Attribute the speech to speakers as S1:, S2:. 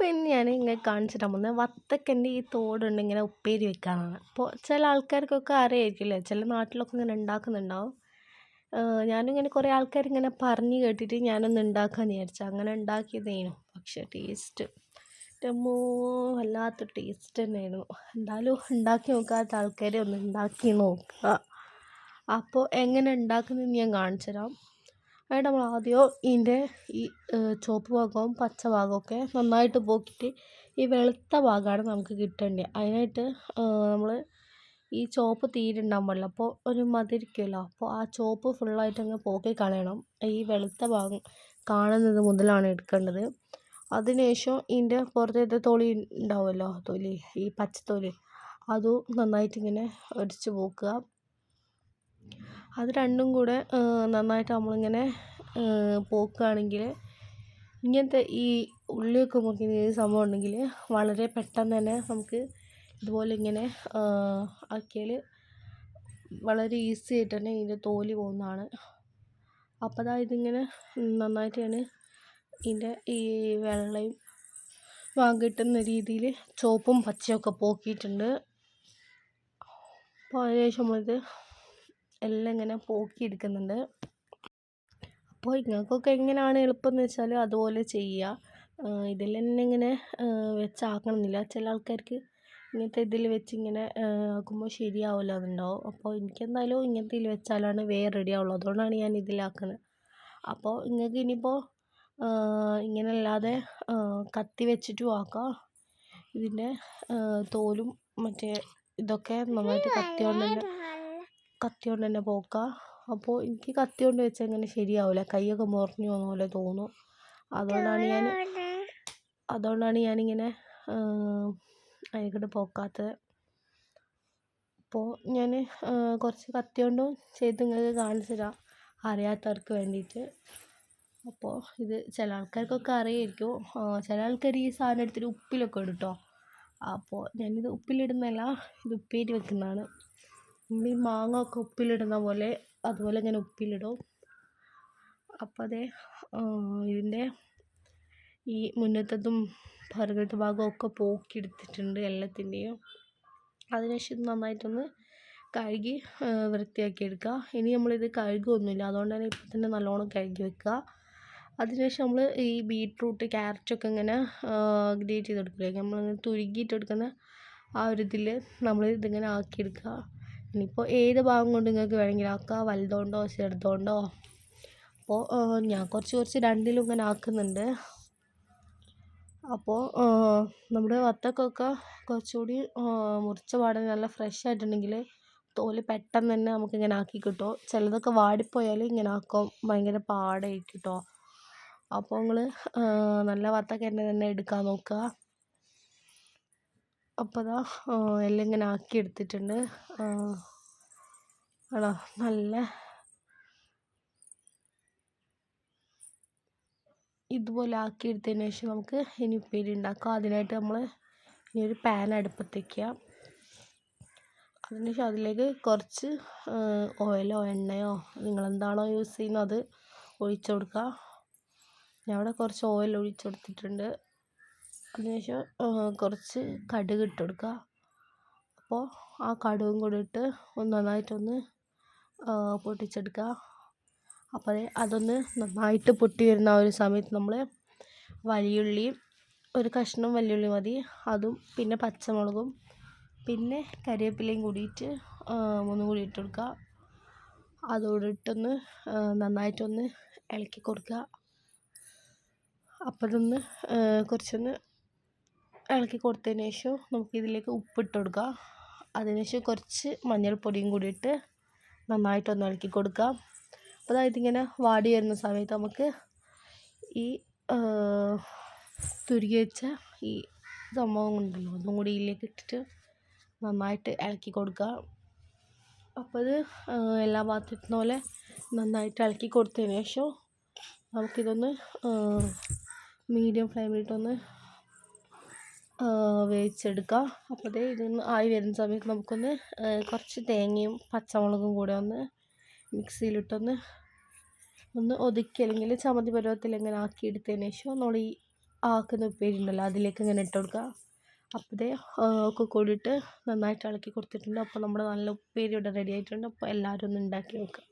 S1: അപ്പോൾ ഇന്ന് ഞാൻ ഇങ്ങനെ കാണിച്ചിട്ട് പോകുന്നത് വത്തക്കന്റെ ഈ തോടുണ്ട് ഇങ്ങനെ ഉപ്പേരി വെക്കാനാണ്. അപ്പോൾ ചില ആൾക്കാർക്കൊക്കെ അറിയായിരിക്കില്ലേ? ചില നാട്ടിലൊക്കെ ഇങ്ങനെ ഉണ്ടാക്കുന്നുണ്ടാവും. ഞാനിങ്ങനെ കുറേ ആൾക്കാർ ഇങ്ങനെ പറഞ്ഞ് കേട്ടിട്ട് ഞാനൊന്ന് ഉണ്ടാക്കാമെന്ന് വിചാരിച്ചു. അങ്ങനെ ഉണ്ടാക്കിയതേനു. പക്ഷേ ടേസ്റ്റ് മോ വല്ലാത്ത ടേസ്റ്റ് തന്നെയായിരുന്നു. എന്തായാലും ഉണ്ടാക്കി നോക്കാത്ത ആൾക്കാരെ ഒന്ന് ഉണ്ടാക്കി നോക്കുക. അപ്പോൾ എങ്ങനെ ഉണ്ടാക്കുന്നതെന്ന് ഞാൻ കാണിച്ചു തരാം അതിന് നമ്മൾ ആദ്യം ഇതിന്റെ ഈ ചുവപ്പ് ഭാഗവും പച്ച ഭാഗമൊക്കെ നന്നായിട്ട് പോക്കിയിട്ട് ഈ വെളുത്ത ഭാഗമാണ് നമുക്ക് കിട്ടേണ്ടത്. അതിനായിട്ട് നമ്മൾ ഈ ചുവപ്പ് തീരെ പാടില്ല. അപ്പോൾ ഒരു മതിരിക്കുമല്ലോ. അപ്പോൾ ആ ചുവപ്പ് ഫുള്ളായിട്ട് അങ്ങ് പോക്കി കളയണം. ഈ വെളുത്ത ഭാഗം കാണുന്നത് മുതലാണ് എടുക്കേണ്ടത്. അതിനുശേഷം ഇതിന്റെ പുറത്തേത്തെ തൊലി ഉണ്ടാവുമല്ലോ തൊലി ഈ പച്ചത്തൊലി അതും നന്നായിട്ട് ഇങ്ങനെ ഒടിച്ച് പോക്കുക. അത് രണ്ടും കൂടെ നന്നായിട്ട് നമ്മളിങ്ങനെ പോക്കുകയാണെങ്കിൽ ഇങ്ങനത്തെ ഈ ഉള്ളിയൊക്കെ മുറിക്കുന്ന ഈ സംഭവം ഉണ്ടെങ്കിൽ വളരെ പെട്ടെന്ന് തന്നെ നമുക്ക് ഇതുപോലെ ഇങ്ങനെ ആക്കിയാൽ വളരെ ഈസി ആയിട്ട് തന്നെ ഇതിന്റെ തോൽ പോകുന്നതാണ്. അപ്പോൾ അതാ ഇതിങ്ങനെ നന്നായിട്ട് ഞാൻ ഇതിന്റെ ഈ വെള്ളയും വാങ്ങിട്ടുന്ന രീതിയിൽ ചുവപ്പും പച്ചയൊക്കെ പോക്കിയിട്ടുണ്ട്. അപ്പോൾ അതിനുശേഷം നമ്മളിത് എല്ലാം ഇങ്ങനെ പോക്കി എടുക്കുന്നുണ്ട് അപ്പോൾ നിങ്ങൾക്കൊക്കെ എങ്ങനെയാണ് എളുപ്പം എന്ന് വെച്ചാൽ അതുപോലെ ചെയ്യുക ഇതിൽ തന്നെ ഇങ്ങനെ വെച്ചാക്കണമെന്നില്ല ചില ആൾക്കാർക്ക് ഇങ്ങനത്തെ ഇതിൽ വെച്ച് ഇങ്ങനെ ആക്കുമ്പോൾ ശരിയാവില്ല എന്നുണ്ടാവും. അപ്പോൾ എനിക്കെന്തായാലും ഇങ്ങനത്തെ ഇതിൽ വെച്ചാലാണ് വേഗം റെഡി ആവുള്ളൂ. അതുകൊണ്ടാണ് ഞാൻ ഇതിലാക്കുന്നത് അപ്പോൾ നിങ്ങൾക്ക് ഇനിയിപ്പോൾ ഇങ്ങനെ അല്ലാതെ കത്തി വെച്ചിട്ടും ആക്കാം. ഇതിന്റെ തോലും മറ്റേ ഇതൊക്കെ നന്നായിട്ട് കത്തി കൊണ്ട് തന്നെ കത്തി കൊണ്ട് തന്നെ പോക്കാം. അപ്പോൾ എനിക്ക് കത്തി കൊണ്ട് വെച്ചാൽ ഇങ്ങനെ ശരിയാവില്ല കൈയൊക്കെ മുറിഞ്ഞു പോകുന്ന പോലെ തോന്നും. അതുകൊണ്ടാണ് ഞാൻ അതുകൊണ്ടാണ് ഞാനിങ്ങനെ അതിനെക്കൊണ്ട് പോക്കാത്തത്. അപ്പോൾ ഞാൻ കുറച്ച് കത്തി കൊണ്ടും ചെയ്ത് നിങ്ങൾക്ക് കാണിച്ചു തരാം. അറിയാത്തവർക്ക് വേണ്ടിയിട്ട്. അപ്പോൾ ഇത് ചില ആൾക്കാർക്കൊക്കെ അറിയായിരിക്കും. ചില ആൾക്കാർ ഈ സാധനം എടുത്തിട്ട് ഉപ്പിലൊക്കെ ഇടും കേട്ടോ അപ്പോൾ ഞാനിത് ഉപ്പിലിടുന്നതല്ല ഇത് ഉപ്പേരി വെക്കുന്നതാണ്. നമ്മൾ ഈ മാങ്ങ ഒക്കെ ഉപ്പിലിടുന്ന പോലെ അതുപോലെ ഞാൻ ഉപ്പിലിടും. അപ്പോൾ അതേ ഇതിന്റെ ഈ മുന്നത്തതും പുറകത്തെ ഭാഗമൊക്കെ പോക്കിയെടുത്തിട്ടുണ്ട് എല്ലാത്തിന്റെയും. അതിനുശേഷം നന്നായിട്ടൊന്ന് കഴുകി വൃത്തിയാക്കി എടുക്കുക ഇനി നമ്മളിത് കഴുകുകയൊന്നുമില്ല അതുകൊണ്ട് തന്നെ ഇപ്പം തന്നെ നല്ലോണം കഴുകി വെക്കുക. അതിനുശേഷം നമ്മൾ ഈ ബീട്രൂട്ട് ക്യാരറ്റൊക്കെ ഇങ്ങനെ ഗ്രേറ്റ് ചെയ്തെടുക്കില്ലേ? നമ്മളിങ്ങനെ തുരുകിയിട്ടെടുക്കുന്ന ആ ഒരു ഇതിൽ നമ്മൾ ഇതിങ്ങനെ ആക്കിയെടുക്കുക. ഇനിയിപ്പോൾ ഏത് ഭാഗം കൊണ്ട് നിങ്ങൾക്ക് വേണമെങ്കിൽ ആക്കാം. വലുതുകൊണ്ടോ ചെറുതുകൊണ്ടോ അപ്പോൾ ഞാൻ കുറച്ച് കുറച്ച് രണ്ടിലും ഇങ്ങനെ ആക്കുന്നുണ്ട്. അപ്പോൾ നമ്മുടെ വത്തക്കൊക്കെ കുറച്ചുകൂടി മുറിച്ച പാടെ നല്ല ഫ്രഷ് ആയിട്ടുണ്ടെങ്കിൽ തോൽ പെട്ടെന്ന് തന്നെ നമുക്കിങ്ങനെ ആക്കി കിട്ടും. ചിലതൊക്കെ വാടിപ്പോയാൽ ഇങ്ങനെ ആക്കും. ഭയങ്കര പാടായിരിക്കും കേട്ടോ അപ്പോൾ നിങ്ങൾ നല്ല വത്തക്ക തന്നെ എടുക്കാൻ നോക്കുക. അപ്പോൾ അതാ എല്ലാം ഇങ്ങനെ ആക്കി എടുത്തിട്ടുണ്ട്. ആണോ നല്ല. ഇതുപോലെ ആക്കി എടുത്തതിന് ശേഷം നമുക്ക് ഇനി ഉപ്പേരി ഉണ്ടാക്കാം. അതിനായിട്ട് നമ്മൾ ഇനി ഒരു പാൻ അടുപ്പത്തേക്കുക അതിനുശേഷം അതിലേക്ക് കുറച്ച് ഓയിലോ എണ്ണയോ നിങ്ങളെന്താണോ യൂസ് ചെയ്യുന്നത് അത് ഒഴിച്ചു കൊടുക്കുക. ഞാൻ ഇവിടെ കുറച്ച് ഓയിൽ ഒഴിച്ചു കൊടുത്തിട്ടുണ്ട്. അതിനുശേഷം കുറച്ച് കടുക് ഇട്ട് കൊടുക്കുക അപ്പോൾ ആ കടുകും കൂടി ഇട്ട് ഒന്ന് നന്നായിട്ടൊന്ന് പൊട്ടിച്ചെടുക്കുക അപ്പോൾ അതൊന്ന് നന്നായിട്ട് പൊട്ടി വരുന്ന ആ ഒരു സമയത്ത് നമ്മൾ വലിയുള്ളിയും ഒരു കഷ്ണം വലിയുള്ളി മതി. അതും പിന്നെ പച്ചമുളകും പിന്നെ കരിവേപ്പിലയും കൂടിയിട്ട് ഒന്നും കൂടി ഇട്ട് കൊടുക്കുക അതോടെ ഇട്ടൊന്ന് നന്നായിട്ടൊന്ന് ഇളക്കി കൊടുക്കുക അപ്പോഴൊന്ന് കുറച്ചൊന്ന് ഇളക്കി കൊടുത്തതിന് ശേഷം നമുക്ക് ഇതിലേക്ക് ഉപ്പിട്ട് കൊടുക്കുക അതിന് ശേഷം കുറച്ച് മഞ്ഞൾപ്പൊടിയും കൂടി ഇട്ട് നന്നായിട്ടൊന്ന് ഇളക്കി കൊടുക്കുക അപ്പോൾ അതായത് ഇങ്ങനെ വാടി വരുന്ന സമയത്ത് നമുക്ക് ഈ തുരുകി വെച്ച ഈ സംഭവം ഉണ്ടല്ലോ ഒന്നും കൂടി ഇതിലേക്ക് ഇട്ടിട്ട് നന്നായിട്ട് ഇളക്കി കൊടുക്കുക അപ്പോൾ അത് എല്ലാ ഭാഗത്തും പോലെ നന്നായിട്ട് ഇളക്കി കൊടുത്തതിന് ശേഷം നമുക്കിതൊന്ന് മീഡിയം ഫ്ലെയിമിലിട്ടൊന്ന് വേവിച്ചെടുക്കുക അപ്പോൾ ദേ ഇതൊന്ന് ആയി വരുന്ന സമയത്ത് നമുക്കൊന്ന് കുറച്ച് തേങ്ങയും പച്ചമുളകും കൂടെ ഒന്ന് മിക്സിയിലിട്ടൊന്ന് ഒന്ന് ഒതുക്കി അല്ലെങ്കിൽ ചമ്മന്തി പരുവത്തിൽ ഇങ്ങനെ ആക്കി എടുത്തതിന് ശേഷം നമ്മൾ ഈ ആക്കുന്ന ഉപ്പേരി ഉണ്ടല്ലോ അതിലേക്ക് ഇങ്ങനെ ഇട്ട് കൊടുക്കുക അപ്പോൾ ദേ ഒക്കെ കൂടിയിട്ട് നന്നായിട്ട് ഇളക്കി കൊടുത്തിട്ടുണ്ട്. അപ്പോൾ നമ്മുടെ നല്ല ഉപ്പേരി ഇവിടെ റെഡി ആയിട്ടുണ്ട്. അപ്പോൾ എല്ലാവരും ഒന്ന് ഉണ്ടാക്കി നോക്കുക